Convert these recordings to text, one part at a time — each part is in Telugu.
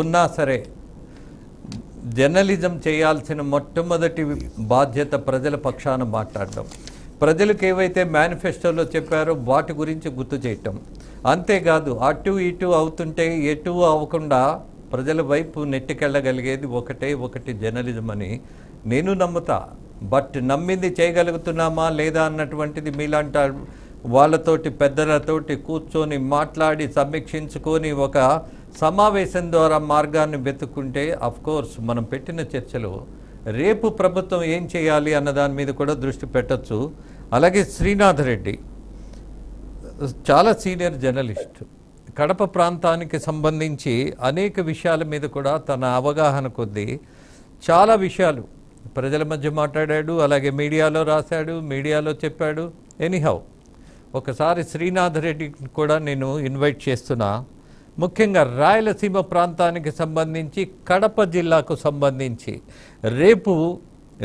ఉన్నా సరే జర్నలిజం చేయాల్సిన మొట్టమొదటి బాధ్యత ప్రజల పక్షాన మాట్లాడడం. ప్రజలకు ఏవైతే మేనిఫెస్టోలో చెప్పారో వాటి గురించి గుర్తు చేయటం. అంతేకాదు అటు ఇటు అవుతుంటే ఎటు అవ్వకుండా ప్రజల వైపు నెట్టుకెళ్ళగలిగేది ఒకటే ఒకటి జర్నలిజం అని నేను నమ్ముతా. బట్ నమ్మింది చేయగలుగుతున్నామా లేదా అన్నటువంటిది మీలాంటి వాళ్ళతోటి పెద్దలతోటి కూర్చొని మాట్లాడి సమీక్షించుకొని ఒక సమావేశం ద్వారా మార్గాన్ని వెతుక్కుంటే కోర్స్ మనం పెట్టిన చర్చలో రేపు ప్రభుత్వం ఏం చేయాలి అన్న దాని మీద కూడా దృష్టి పెట్టచ్చు. అలాగే శ్రీనాథ్ రెడ్డి చాలా సీనియర్ జర్నలిస్ట్ కడప ప్రాంతానికి సంబంధించి అనేక విషయాల మీద కూడా తన అవగాహన కొద్దీ చాలా విషయాలు ప్రజల మధ్య మాట్లాడాడు అలాగే మీడియాలో రాశాడు మీడియాలో చెప్పాడు. ఎనీహౌ ఒకసారి శ్రీనాథ్ రెడ్డిని కూడా నేను ఇన్వైట్ చేస్తున్నా. ముఖ్యంగా రాయలసీమ ప్రాంతానికి సంబంధించి కడప జిల్లాకు సంబంధించి. రేపు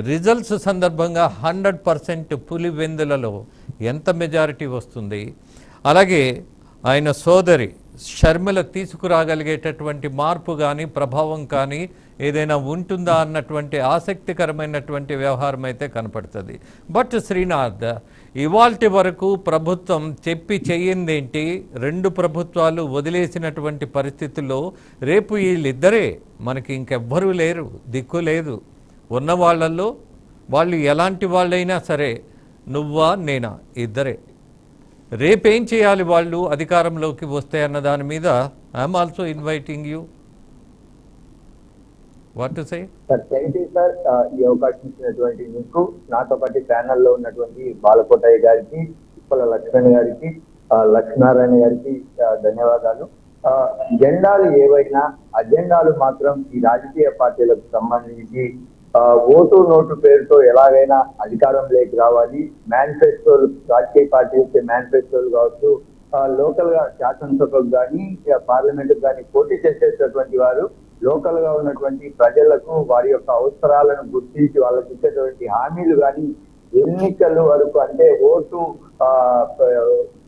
రిజల్ట్స్ సందర్భంగా హండ్రెడ్ పర్సెంట్ పులివెందులలో ఎంత మెజారిటీ వస్తుంది? అలాగే ఆయన సోదరి షర్మిల తీసుకురాగలిగేటటువంటి మార్పు కానీ ప్రభావం కానీ ఏదైనా ఉంటుందా అన్నటువంటి ఆసక్తికరమైనటువంటి వ్యవహారం అయితే కనపడుతుంది. బట్ శ్రీనాథ్ ఇవాల్టి వరకు ప్రభుత్వం చెప్పి చెయ్యిందేంటి? రెండు ప్రభుత్వాలు వదిలేసినటువంటి పరిస్థితుల్లో రేపు వీళ్ళిద్దరే మనకి ఇంకెవ్వరూ లేరు దిక్కు లేదు. ఉన్న వాళ్ళల్లో వాళ్ళు ఎలాంటి వాళ్ళైనా సరే నువ్వా నేనా ఇద్దరే. రేపేం చేయాలి వాళ్ళు అధికారంలోకి వస్తే అన్న దాని మీద I'm also inviting you. What to say sir thank you sir ఈ అవకాశం ఇచ్చినటువంటి మీకు నాతో పాటు ప్యానల్లో ఉన్నటువంటి బాలకోటయ్య గారికి ఉప్పల లక్ష్మణ్ గారికి లక్ష్మీనారాయణ గారికి ధన్యవాదాలు. ఆ, జెండాలు ఏవైనా అజెండాలు మాత్రం ఈ రాజకీయ పార్టీలకు సంబంధించి ఓటు నోటు పేరుతో ఎలాగైనా అధికారంలోకి రావాలి. మేనిఫెస్టోలు రాజకీయ పార్టీలు మేనిఫెస్టోలు కావచ్చు లోకల్గా శాసనసభకు కానీ పార్లమెంట్ కానీ పోటీ చేసేటటువంటి వారు లోకల్గా ఉన్నటువంటి ప్రజలకు వారి యొక్క అవసరాలను గుర్తించి వాళ్ళకి ఇచ్చేటువంటి హామీలు కానీ ఎన్నికల వరకు అంటే ఓటు ఆ,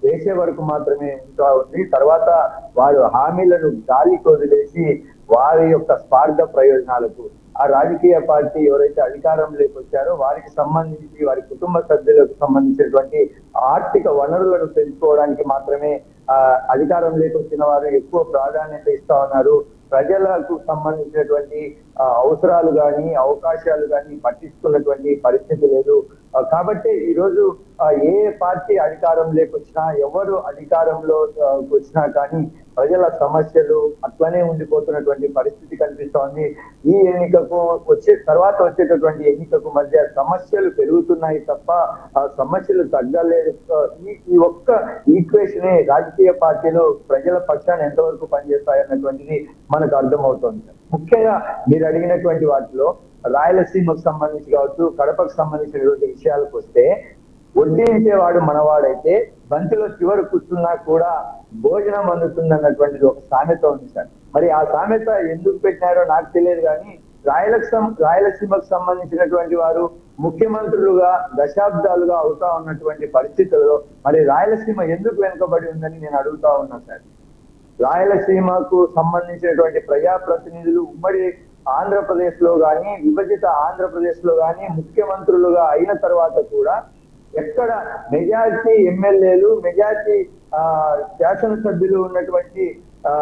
వేసే వరకు మాత్రమే ఇంకా ఉంది. తర్వాత వారు హామీలను గాలికి వదిలేసి వారి యొక్క స్వార్థ ప్రయోజనాలకు ఆ రాజకీయ పార్టీ ఎవరైతే అధికారంలోకి వచ్చారో వారికి సంబంధించి వారి కుటుంబ సభ్యులకు సంబంధించినటువంటి ఆర్థిక వనరులను పెంచుకోవడానికి మాత్రమే ఆ అధికారంలోకి వచ్చిన వారు ఎక్కువ ప్రాధాన్యత ఇస్తా ఉన్నారు. ప్రజలకు సంబంధించినటువంటి ఆ, అవసరాలు కానీ అవకాశాలు కానీ పట్టించుకున్నటువంటి పరిస్థితి లేదు. కాబట్టి ఈరోజు ఏ పార్టీ అధికారంలోకి వచ్చినా ఎవరు అధికారంలో వచ్చినా కానీ ప్రజల సమస్యలు అట్లనే ఉండిపోతున్నటువంటి పరిస్థితి కనిపిస్తోంది. ఈ ఎన్నికకు వచ్చే తర్వాత వచ్చేటటువంటి ఎన్నికకు మధ్య సమస్యలు పెరుగుతున్నాయి తప్ప ఆ సమస్యలు తగ్గలేదు. ఈ ఈ ఒక్క ఈక్వేషనే రాజకీయ పార్టీలు ప్రజల పక్షాన్ని ఎంతవరకు పనిచేస్తాయన్నటువంటిది మనకు అర్థమవుతోంది. ముఖ్యంగా మీరు అడిగినటువంటి వాటిలో రాయలసీమకు సంబంధించి కావచ్చు కడపకు సంబంధించినటువంటి విషయాలకు వస్తే వడ్డించేవాడు మనవాడైతే బంతిలో చివరి కూర్చున్నా కూడా భోజనం అందుతుంది అన్నటువంటిది ఒక సామెత ఉంది సార్. మరి ఆ సామెత ఎందుకు పెట్టినారో నాకు తెలియదు కానీ రాయలసీమ రాయలసీమకు సంబంధించినటువంటి వారు ముఖ్యమంత్రులుగా దశాబ్దాలుగా అవుతా ఉన్నటువంటి పరిస్థితుల్లో మరి రాయలసీమ ఎందుకు వెనుకబడి ఉందని నేను అడుగుతా ఉన్నా సార్. రాయలసీమకు సంబంధించినటువంటి ప్రజాప్రతినిధులు ఉమ్మడి ఆంధ్రప్రదేశ్లో గాని విభజిత ఆంధ్రప్రదేశ్లో గాని ముఖ్యమంత్రులుగా అయిన తర్వాత కూడా ఎక్కడ మెజార్టీ ఎమ్మెల్యేలు మెజార్టీ ఆ, శాసనసభ్యులు ఉన్నటువంటి ఆ,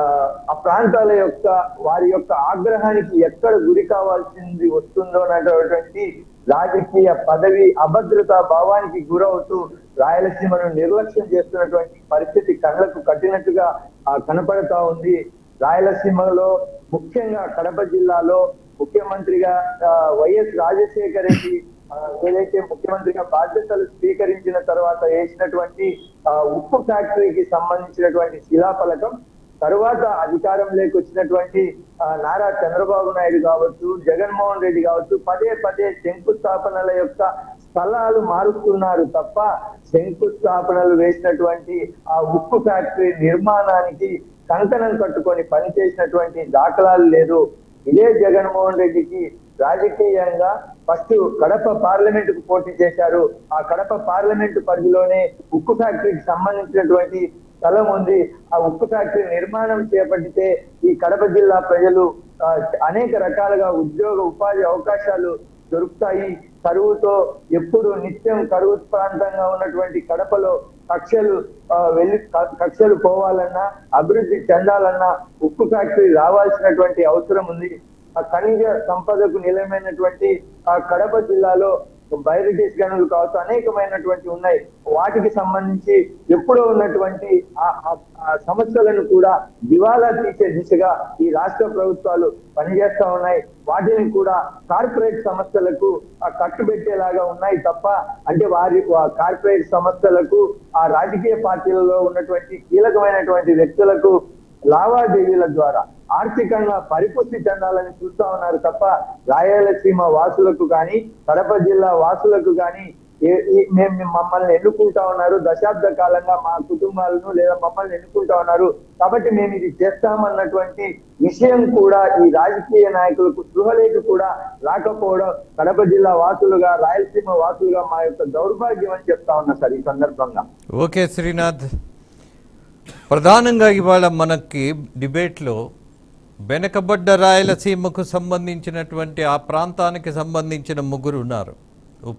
ప్రాంతాల యొక్క వారి యొక్క ఆగ్రహానికి ఎక్కడ గురి కావాల్సింది వస్తుందో అన్నటువంటి రాజకీయ పదవి అభద్రతా భావానికి గురవుతూ రాయలసీమను నిర్లక్ష్యం చేస్తున్నటువంటి పరిస్థితి కళ్ళకు కట్టినట్టుగా కనపడతా ఉంది. రాయలసీమలో ముఖ్యంగా కడప జిల్లాలో ముఖ్యమంత్రిగా వైఎస్ రాజశేఖర రెడ్డి ఏదైతే ముఖ్యమంత్రిగా బాధ్యతలు స్వీకరించిన తర్వాత వేసినటువంటి ఉప్పు ఫ్యాక్టరీకి సంబంధించినటువంటి శిలాఫలకం తరువాత అధికారంలోకి వచ్చినటువంటి నారా చంద్రబాబు నాయుడు కావచ్చు జగన్మోహన్ రెడ్డి కావచ్చు పదే పదే శంకుస్థాపనల యొక్క స్థలాలు మారుస్తున్నారు తప్ప శంకుస్థాపనలు వేసినటువంటి ఆ ఉక్కు ఫ్యాక్టరీ నిర్మాణానికి కంకణం కట్టుకొని పనిచేసినటువంటి దాఖలాలు లేదు. ఇదే జగన్మోహన్ రెడ్డికి రాజకీయంగా ఫస్ట్ కడప పార్లమెంట్కు పోటీ చేశారు. ఆ కడప పార్లమెంట్ పరిధిలోనే ఉక్కు ఫ్యాక్టరీకి సంబంధించినటువంటి స్థలం ఉంది. ఆ ఉక్కు ఫ్యాక్టరీ నిర్మాణం చేపట్టితే ఈ కడప జిల్లా ప్రజలు అనేక రకాలుగా ఉద్యోగ ఉపాధి అవకాశాలు దొరుకుతాయి. కరువుతో ఎప్పుడు నిత్యం కరువు ప్రాంతంగా ఉన్నటువంటి కడపలో కక్షలు వెళ్ళి కక్షలు పోవాలన్నా అభివృద్ధి చెందాలన్నా ఉక్కు ఫ్యాక్టరీ రావాల్సినటువంటి అవసరం ఉంది. ఆ ఖనిజ సంపదకు నిలయమైనటువంటి ఆ కడప జిల్లాలో బయోలిటీస్ గనులు కావచ్చు అనేకమైనటువంటి ఉన్నాయి. వాటికి సంబంధించి ఎప్పుడో ఉన్నటువంటి ఆ- సమస్యలను కూడా దివాలా తీసే దిశగా ఈ రాష్ట్ర ప్రభుత్వాలు పనిచేస్తా ఉన్నాయి. వాటిని కూడా కార్పొరేట్ సంస్థలకు ఆ కట్టుబెట్టేలాగా ఉన్నాయి తప్ప అంటే వారి కార్పొరేట్ సంస్థలకు ఆ రాజకీయ పార్టీలలో ఉన్నటువంటి కీలకమైనటువంటి వ్యక్తులకు లావాదేవీల ద్వారా ఆర్థికంగా పరిపుష్టి చెందాలని చూస్తా ఉన్నారు తప్ప రాయలసీమ వాసులకు కానీ కడప జిల్లా వాసులకు కానీ ఏ- మేము మమ్మల్ని ఎన్నుకుంటా ఉన్నారు. దశాబ్ద కాలంగా మా కుటుంబాలను లేదా మమ్మల్ని ఎన్నుకుంటా ఉన్నారు. కాబట్టి మేము ఇది చేస్తామన్నటువంటి విషయం కూడా ఈ రాజకీయ నాయకులకు స్పృహలేకి కూడా రాకపోవడం కడప జిల్లా వాసులుగా రాయలసీమ వాసులుగా మా యొక్క దౌర్భాగ్యం అని చెప్తా ఉన్నా సార్ ఈ సందర్భంగా. ఓకే శ్రీనాథ్. ప్రధానంగా ఇవాళ మనకి డిబేట్లో వెనకబడ్డ రాయలసీమకు సంబంధించినటువంటి ఆ ప్రాంతానికి సంబంధించిన ముగ్గురు ఉన్నారు.